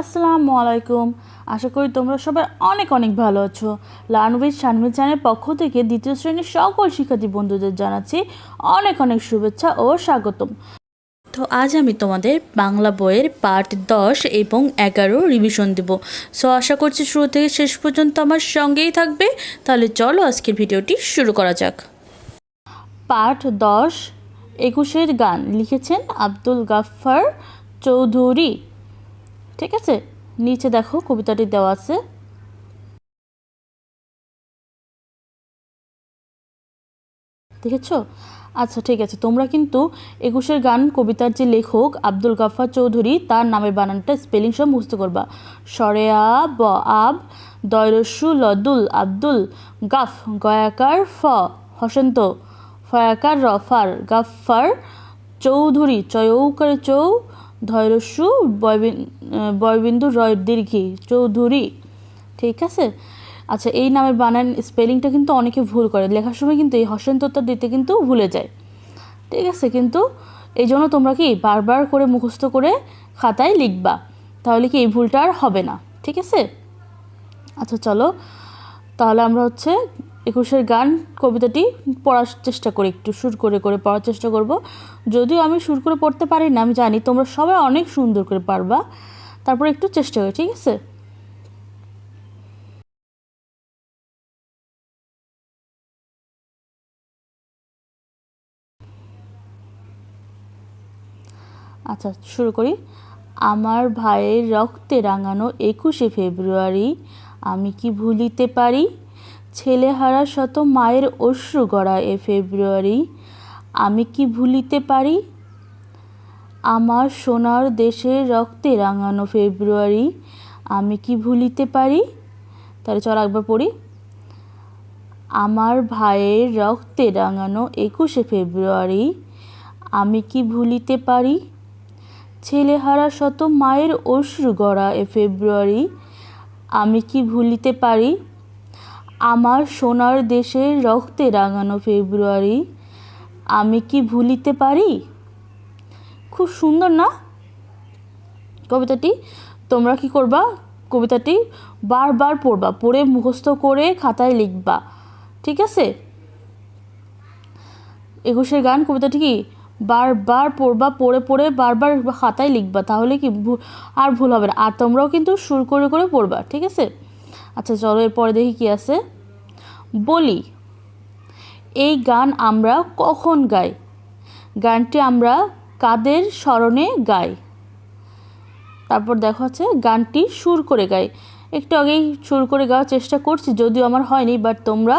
আসসালামু আলাইকুম। আশা করি তোমরা সবাই অনেক অনেক ভালো আছো। লার্ন উইথ শানমি চ্যানেলের পক্ষ থেকে দ্বিতীয় শ্রেণির সকল শিক্ষার্থী বন্ধুদের জানাচ্ছি অনেক অনেক শুভেচ্ছা ও স্বাগতম। তো আজ আমি তোমাদের বাংলা বইয়ের পার্ট দশ এবং এগারো রিভিশন দেব। সো আশা করছি শুরু থেকে শেষ পর্যন্ত আমার সঙ্গেই থাকবে। তাহলে চলো আজকের ভিডিওটি শুরু করা যাক। পাঠ দশ, একুশের গান লিখেছেন আব্দুল গাফফার চৌধুরী। ঠিক আছে? নিচে দেখো, কবিতাটি দেওয়া আছে। দেখেছ? আচ্ছা ঠিক আছে। তোমরা কিন্তু একুশের গান, কবিতার যে লেখক আব্দুল গাফার চৌধুরী, তার নামের বানানটা স্পেলিং সব মুখস্থ করবা। সরেয়া, ব, আব দয়রস্যু লদুল, আব্দুল, গাফ, গয়াকার, ফ, হসন্ত, ফয়াকার, রফার, গাফার, চৌধুরী, চয়ৌকার চৌ ধৈরস্যু বয়বিন- বয়বিন্দু রয় দীর্ঘি, চৌধুরী। ঠিক আছে? আচ্ছা এই নামের বানান স্পেলিংটা কিন্তু অনেকে ভুল করে। লেখার সময় কিন্তু এই হসন্তটা দিতে কিন্তু ভুলে যায়। ঠিক আছে? কিন্তু এই জন্য তোমরা কি বারবার করে মুখস্থ করে খাতায় লিখবা? তাহলে কি এই ভুলটা আর হবে না। ঠিক আছে? আচ্ছা চলো। তাহলে আমরা হচ্ছে একুশের গান, কবিতাটি পড়ার চেষ্টা করি, একটু সুর করে করে পড়ার চেষ্টা করব। যদিও আমি সুর করে পড়তে পারি না, আমি জানি তোমরা সবাই অনেক সুন্দর করে পারবা। তারপরে একটু চেষ্টা করি, ঠিক আছে? আচ্ছা শুরু করি। আমার ভাইয়ের রক্তে রাঙানো একুশে ফেব্রুয়ারি, আমি কি ভুলিতে পারি? ছেলেহারা শত মায়ের অশ্রু গড়া এ ফেব্রুয়ারি। আমি কি ভুলিতে পারি? আমার সোনার দেশের রক্তে রাঙানো ফেব্রুয়ারি, আমি কি ভুলিতে পারি? তাহলে চল একবার পড়ি। আমার ভাইয়ের রক্তে রাঙানো একুশে ফেব্রুয়ারি, আমি কি ভুলিতে পারি? ছেলেহারা শত মায়ের অশ্রু গড়া এ ফেব্রুয়ারি, আমি কি ভুলিতে পারি? আমার সোনার দেশের রক্তে রাঙানো ফেব্রুয়ারি, আমি কি ভুলিতে পারি? খুব সুন্দর না? কবিতাটি? তোমরা কি করবা? কবিতাটি বারবার পড়বা, পড়ে মুখস্থ করে খাতায় লিখবা, ঠিক আছে? একুশের গান, কবিতাটি কি বারবার পড়বা, পড়ে পড়ে বারবার খাতায় লিখবা, তাহলে কি আর ভুল হবে না। আর তোমরাও কিন্তু সুর করে করে পড়বা, ঠিক আছে? আচ্ছা চলো এরপরে দেখি কি আছে। বলি, এই গান আমরা কখন গাই? গানটি আমরা কাদের স্মরণে গাই? তারপর দেখা হচ্ছে, গানটি সুর করে গাই। একটু আগেই সুর করে গাওয়ার চেষ্টা করছি, যদিও আমার হয়নি বাট তোমরা,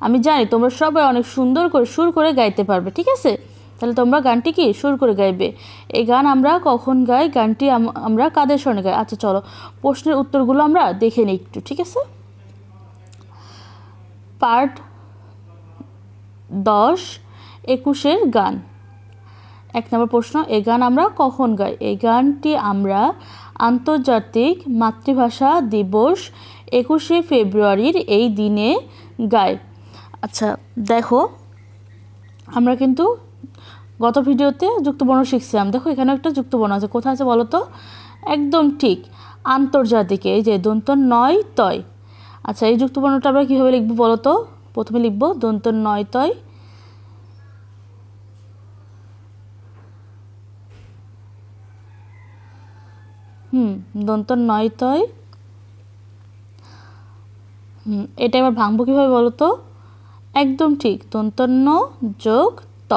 আমি জানি তোমরা সবাই অনেক সুন্দর করে সুর করে গাইতে পারবে, ঠিক আছে? তাহলে তোমরা গানটি কি সুর করে গাইবে? এই গান আমরা কখন গাই? গানটি আম- আমরা কাদের স্মরণে গাই? আচ্ছা চলো। প্রশ্নের উত্তরগুলো আমরা দেখে নিই একটু, ঠিক আছে? পার্ট দশ, একুশের গান। এক নম্বর প্রশ্ন এই গান আমরা কখন গাই? এই গানটি আমরা আন্তর্জাতিক মাতৃভাষা দিবস একুশে ফেব্রুয়ারির এই দিনে গাই। আচ্ছা দেখো, আমরা কিন্তু গত ভিডিওতে যুক্তবর্ণ শিখছিলাম। দেখো এখানে একটা যুক্তবর্ণ আছে। কোথায় আছে বলো তো? একদম ঠিক, আন্তর্জাতিক, এই যে দন্ত নয় তয়। আচ্ছা এই যুক্তবর্ণটা আমরা কীভাবে লিখব বলো তো? প্রথমে লিখব দন্ত নয় তয়। হুম দন্ত নয় তয়। হুম, এটা এবার ভাঙবো কীভাবে বলো তো? একদম ঠিক দন্তন্য যোগ ত।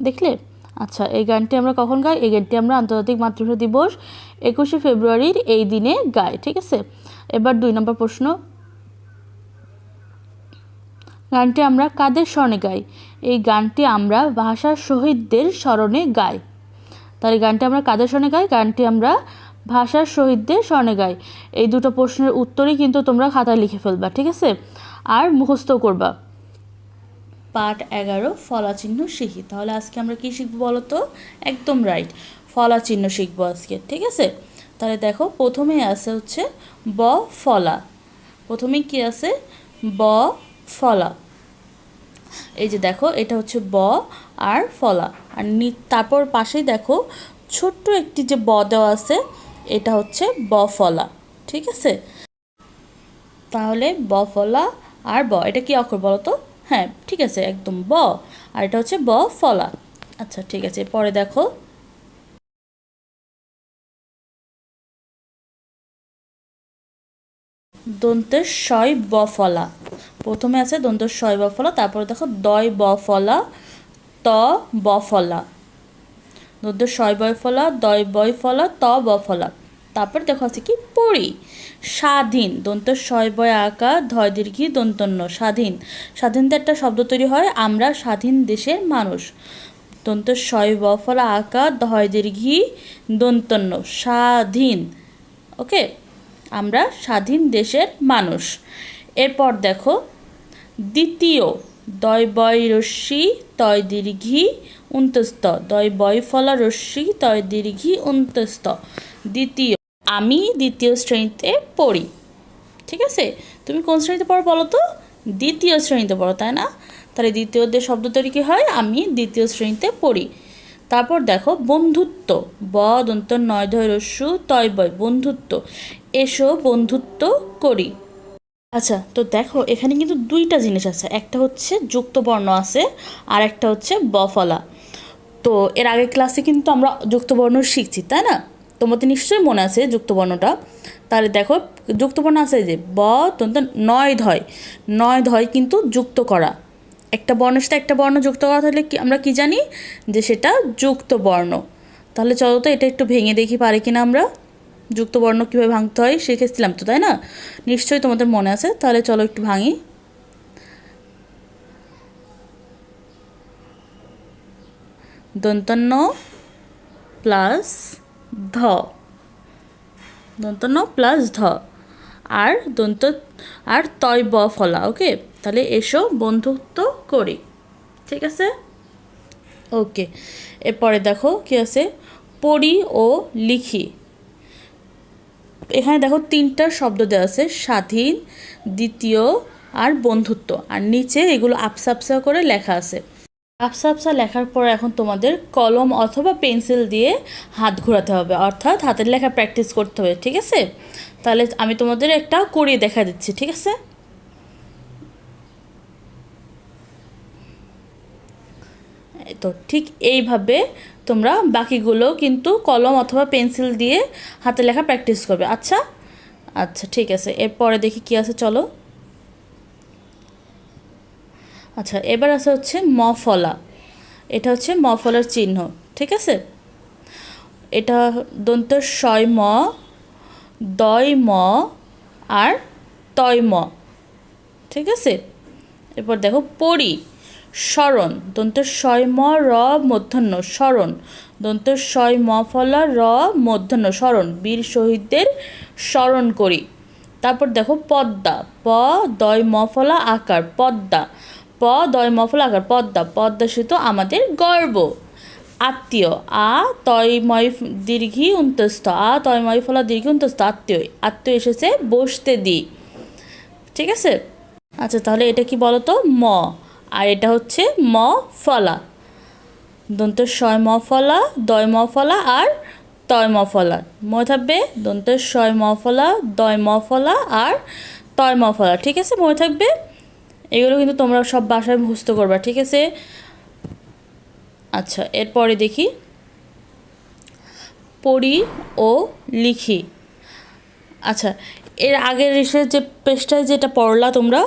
দেখলে? আচ্ছা এই গানটি আমরা কখন গাই? এই গানটি আমরা আন্তর্জাতিক মাতৃভাষা দিবস, একুশে ফেব্রুয়ারির এই দিনে গাই, ঠিক আছে? এবার দুই নম্বর প্রশ্ন। গানটি আমরা কাদের স্মরণে গাই? এই গানটি আমরা ভাষার শহীদদের স্মরণে গাই। তাহলে গানটি আমরা কাদের স্মরণে গাই? গানটি আমরা ভাষার শহীদদের স্মরণে গাই। এই দুটো প্রশ্নের উত্তরই কিন্তু তোমরা খাতায় লিখে ফেলবা, ঠিক আছে? আর মুখস্থ করবা। পাঠ এগারো ফলা চিহ্ন শিখি। তাহলে আজকে আমরা কি শিখব বলো তো? একদম রাইট ফলা চিহ্ন শিখব আজকে, ঠিক আছে? তাহলে দেখো প্রথমেই আছে হচ্ছে ব, ফলা। প্রথমে কি আছে? ব, ফলা। এই যে দেখো, এটা হচ্ছে ব আর ফলা। আর তারপর পাশেই দেখো, ছোট্ট একটি যে ব দেওয়া আছে, এটা হচ্ছে ব, ফলা। ঠিক আছে? তাহলে ব, ফলা আর ব, এটা কি অক্ষর বলো তো? হ্যাঁ ঠিক আছে, একদম ব। আর এটা হচ্ছে ব, ফলা। আচ্ছা ঠিক আছে, পরে দেখো। দন্তের শয় ব ফলা। প্রথমে আছে দন্তের শয় ব ফলা, তারপরে দেখো দয় ব ফলা, ত ব ফলা। দন্তের শয় বয় ফলা, দয় বয় ফলা, ত ব ফলা। তারপর দেখো আছে কি? পড়ি স্বাধীন। দন্ত শয় বয় আঁকা ধয় দীর্ঘি দন্তন্য। স্বাধীন। স্বাধীনতা একটা শব্দ তৈরি হয়, আমরা স্বাধীন দেশের মানুষ। দন্ত শয় ব ফলা আঁকা ধয় দীর্ঘি দন্তন্য। স্বাধীন। ওকে? আমরা স্বাধীন দেশের মানুষ। এরপর দেখো, দ্বিতীয় দয় বয় রশ্মি তয় দীর্ঘি উন্তস্ত দয় বয় ফলা রশ্মি তয় দীর্ঘি উন্তস্ত দ্বিতীয় আমি দ্বিতীয় শ্রেণীতে পড়ি। ঠিক আছে? তুমি কোন শ্রেণীতে পড়ো বলো তো? দ্বিতীয় শ্রেণীতে পড়ো, তাই না? তাহলে দ্বিতীয়দের শব্দ তৈরি কী হয়? আমি দ্বিতীয় শ্রেণীতে পড়ি। তারপর দেখো, বন্ধুত্ব। ব, দন্ত, নয়, ধয়, রস্যু, তয়, বয়, বন্ধুত্ব। এসো, বন্ধুত্ব করি। আচ্ছা তো দেখো, এখানে কিন্তু দুইটা জিনিস আছে। একটা হচ্ছে যুক্ত বর্ণ আছে, আর একটা হচ্ছে বফলা তো এর আগের ক্লাসে কিন্তু আমরা যুক্তবর্ণ শিখছি, তাই না? তোমাদের নিশ্চয়ই মনে আছে যুক্তবর্ণটা। তাহলে দেখো, যুক্তবর্ণ আছে যে, ব, তন্ত নয় ধয়। নয় ধয় কিন্তু যুক্ত করা। একটা বর্ণের সাথে একটা বর্ণ যুক্ত করা, তাহলে কি, আমরা কি জানি? যে সেটা যুক্ত বর্ণ। তাহলে চলো তো এটা একটু ভেঙে দেখি পারি কিনা আমরা। যুক্ত বর্ণ কীভাবে ভাঙতে হয় শিখেছিলাম তো, তাই না? নিশ্চয়ই তোমাদের মনে আছে, তাহলে চলো একটু ভাঙি। দন্তন্য প্লাস ধ। দন্তন্য প্লাস ধ। আর দন্ত, আর তয় ব ফলা ওকে তাহলে এসো বন্ধুত্ব করি। ঠিক আছে? ওকে এরপরে দেখো কি আছে? পড়ি ও লিখি। এখানে দেখো তিনটা শব্দ দেওয়া আছে, স্বাধীন, দ্বিতীয়, আর বন্ধুত্ব। আর নিচে এগুলো আপসা আপসা করে লেখা আছে। আপসা আফসা লেখার পর এখন তোমাদের কলম অথবা পেন্সিল দিয়ে হাত ঘোরাতে হবে। অর্থাৎ হাতের লেখা প্র্যাকটিস করতে হবে, ঠিক আছে? তাহলে আমি তোমাদের একটা করিয়ে দেখা দিচ্ছি, ঠিক আছে? তো ঠিক এইভাবে তোমরা বাকিগুলো কিন্তু কলম অথবা পেন্সিল দিয়ে হাতে লেখা প্র্যাকটিস করবে। আচ্ছা? আচ্ছা ঠিক আছে। এরপরে দেখি কি আছে, চলো। আচ্ছা এবার আছে হচ্ছে মফলা। এটা হচ্ছে মফলার চিহ্ন, ঠিক আছে? এটা দন্ত শয় ম, দয় ম আর তয় ম, ঠিক আছে? এরপর দেখো, পড়ি, স্মরণ, দন্ত শয় ম, র, মধ্যাহ্ন, স্মরণ, দন্ত শয় ম, ফলা, র, মধ্যাহ্ন, স্মরণ, বীর শহীদদের স্মরণ করি। তারপর দেখো, পদ্মা, প, দয় ম, ফলা, আকার, পদ্মা প ম আকার, পদ্মা। পদ্মা সেতু আমাদের গর্ব। আত্মীয়। আ তয়ময় দীর্ঘি, উন্তস্থ। আ তয়ময় ফলা, দীর্ঘি, উন্তস্থ। আত্মীয়। আত্মীয় এসেছে বসতে দি। ঠিক আছে? আচ্ছা তাহলে এটা কি বলতো? ম। আর এটা হচ্ছে ম, ফলা। দন্ত শয় ম, ফলা, দয়, ম, ফলা আর তয়, ম, ফলা। মনে থাকবে দন্ত শয় ম, ফলা, দয়, ম, ফলা আর তয়, ম, ফলা। ঠিক আছে? মনে থাকবে এগুলো কিন্তু তোমরা সব বাসায় মুখস্থ করবা, ঠিক আছে? আচ্ছা এরপরে দেখি। পড়ি ও লিখি। আচ্ছা এর আগের এসে যে পেজটায় যেটা পড়লা তোমরা,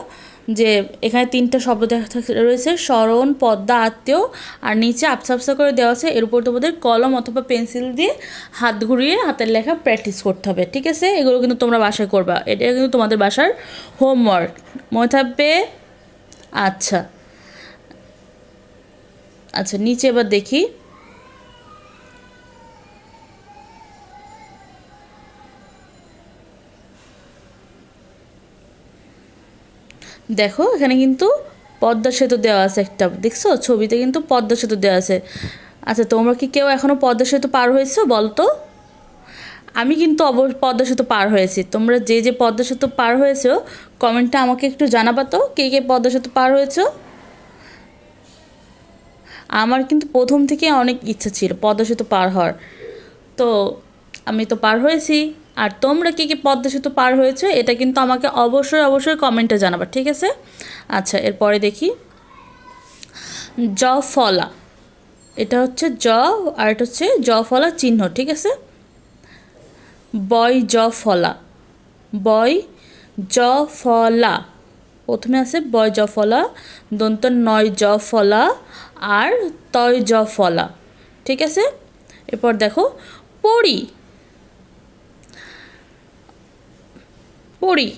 যে এখানে তিনটা শব্দ দেখা রয়েছে, স্মরণ, পদ্মা, আত্মীয়, আর নিচে আপসা আপসা করে দেওয়া আছে, এর উপর তোমাদের কলম অথবা পেন্সিল দিয়ে হাত ঘুরিয়ে হাতের লেখা প্র্যাকটিস করতে হবে, ঠিক আছে? এগুলো কিন্তু তোমরা বাসায় করবা, এটা কিন্তু তোমাদের বাসার হোমওয়ার্ক। মনে থাকবে আচ্ছা। আচ্ছা নিচে এবার দেখি। দেখো, এখানে কিন্তু পদ্মা সেতু দেওয়া আছে একটা, দেখছ? ছবিতে কিন্তু পদ্মা সেতু দেওয়া আছে। আচ্ছা তোমরা কি কেউ এখনও পদ্মা সেতু পার হয়েছো বলতো? আমি কিন্তু অব পদ্মা সেতু পার হয়েছি। তোমরা যে যে পদ্মা সেতু পার হয়েছো কমেন্টটা আমাকে একটু জানাবা তো, কে কে পদ্মা সেতু পার হয়েছো? আমার কিন্তু প্রথম থেকে অনেক ইচ্ছা ছিল পদ্মা সেতু পার হওয়ার। তো আমি তো পার হয়েছি। আর তোমরা কী কী পদ্মা সেতু পার হয়েছে, এটা কিন্তু আমাকে অবশ্যই অবশ্যই কমেন্টে জানাবা, ঠিক আছে? আচ্ছা এরপরে দেখি। জ ফলা, এটা হচ্ছে জ, আর এটা হচ্ছে জ ফলা চিহ্ন, ঠিক আছে? বয় জ ফলা। বয় জ ফলা। প্রথমে আছে বয় জ ফলা, দন্ত নয় জ ফলা আর তয় জ ফলা। ঠিক আছে? এরপর দেখো, পড়ি। পড়ি।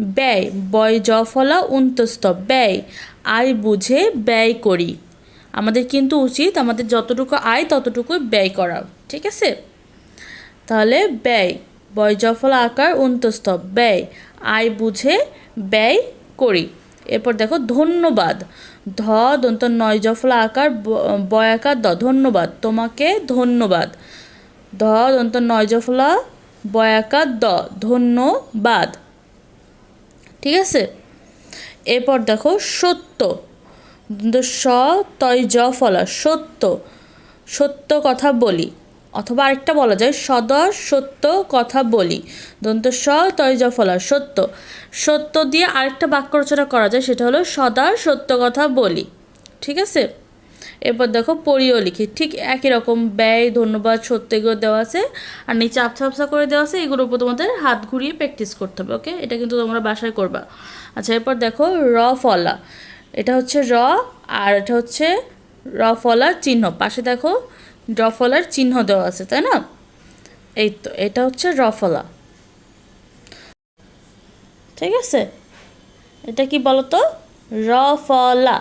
ব্যয়, বয় জ ফলা উন্তস্ত ব্যয়, আয় বুঝে ব্যয় করি। আমাদের কিন্তু উচিত আমাদের যতটুকু আয় ততটুকু ব্যয় করা। ঠিক আছে? তাহলে ব্যয় বয় জফলা আকার অন্তস্থ ব্যয়, আয় বুঝে, ব্যয় করি। এরপর দেখো ধন্যবাদ। ধ, দন্ত, নয় জফলা আকার, ব- বয় আকার, দ, ধন্যবাদ। তোমাকে ধন্যবাদ। ধ, দন্ত, নয় জফলা, বয় আকার, দ, ধন্যবাদ। ঠিক আছে? এরপর দেখো সত্য। স, তয় জ ফলা সত্য। সত্য কথা বলি। অথবা আরেকটা বলা যায় সদা সত্য কথা বলি। দন্ত স তয় জ ফলা সত্য। সত্য দিয়ে আরেকটা বাক্য রচনা করা যায়, সেটা হলো সদা সত্য কথা বলি। ঠিক আছে? এরপর দেখো পড়িও লিখি। ঠিক একই রকম ব্যয়, ধন্যবাদ, সত্য এগুলো দেওয়া আছে। আর নিচে আপসা আপসা করে দেওয়া আছে, এগুলোর উপর তোমাদের হাত ঘুরিয়ে প্র্যাকটিস করতে হবে ওকে এটা কিন্তু তোমরা বাসায় করবা। আচ্ছা এরপর দেখো র ফলা। এটা হচ্ছে র, আর এটা হচ্ছে র ফলার চিহ্ন। পাশে দেখো র ফলার চিহ্ন দেওয়া আছে, তাই না? এই তো, এটা হচ্ছে র ফলা ঠিক আছে? এটা কি বলতো? রফলা।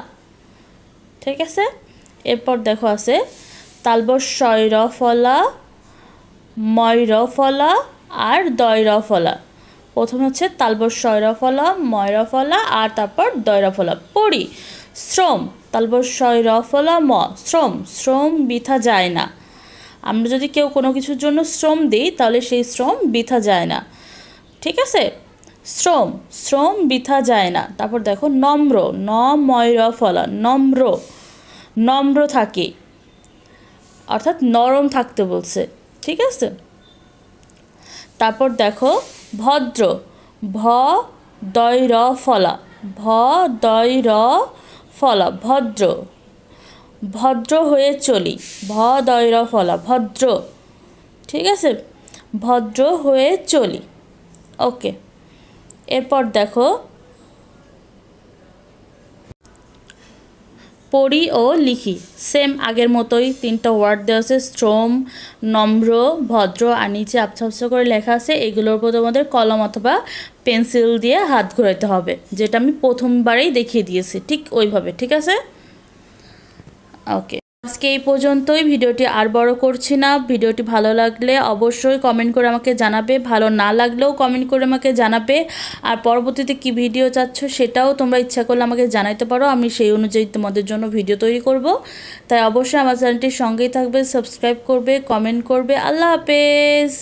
ঠিক আছে? এরপর দেখো আছে, তালবর শয় র ফলা ময় র ফলা আর দয় র ফলা প্রথমে হচ্ছে তালবর শয় র ফলা ময় ফলা আর তারপর দয় র ফলা পড়ি, শ্রম। তালবর শয় র ফলা ম, শ্রম শ্রম বৃথা যায় না। আমরা যদি কেউ কোনো কিছুর জন্য শ্রম দিই, তাহলে সেই শ্রম বৃথা যায় না। ঠিক আছে? শ্রম শ্রম বৃথা যায় না। তারপর দেখো, নম্র ন ময় ফলা নম্র। নম্র থাকে। অর্থাৎ নরম থাকতে বলছে। ঠিক আছে? তারপর দেখো, ভদ্র, ভ, দয় র ফলা ভ, দয় র ফলা, ভদ্র। ভদ্র হয়ে চলি। ভ দৈর ফলা, ভদ্র। ঠিক আছে? ভদ্র হয়ে চলি। ওকে। এরপর দেখো পড়ি ও লিখি। সেম আগের মতোই তিনটা ওয়ার্ড দেওয়া আছে শ্রম নম্র ভদ্র আর নিচে আবছা করে লেখা আছে। এগুলোর উপর তোমাদের কলম অথবা পেন্সিল দিয়ে হাত ঘোরাতে হবে, যেটা আমি প্রথমবারেই দেখিয়ে দিয়েছি, ঠিক ওইভাবে, ঠিক আছে? ওকে আজকে এই পর্যন্তই। ভিডিওটি আর বড় করছি না। ভিডিওটি ভালো লাগলে অবশ্যই কমেন্ট করে আমাকে জানাবে। ভালো না লাগলেও কমেন্ট করে আমাকে জানাবে। আর পরবর্তীতে কি ভিডিও চাচ্ছ সেটাও তোমরা ইচ্ছা করলে আমাকে জানাইতে পারো। আমি সেই অনুযায়ী তোমাদের জন্য ভিডিও তৈরি করব। তাই অবশ্যই আমার চ্যানেলটির সঙ্গেই থাকবে সাবস্ক্রাইব করবে কমেন্ট করবে। আল্লাহ হাফেজ!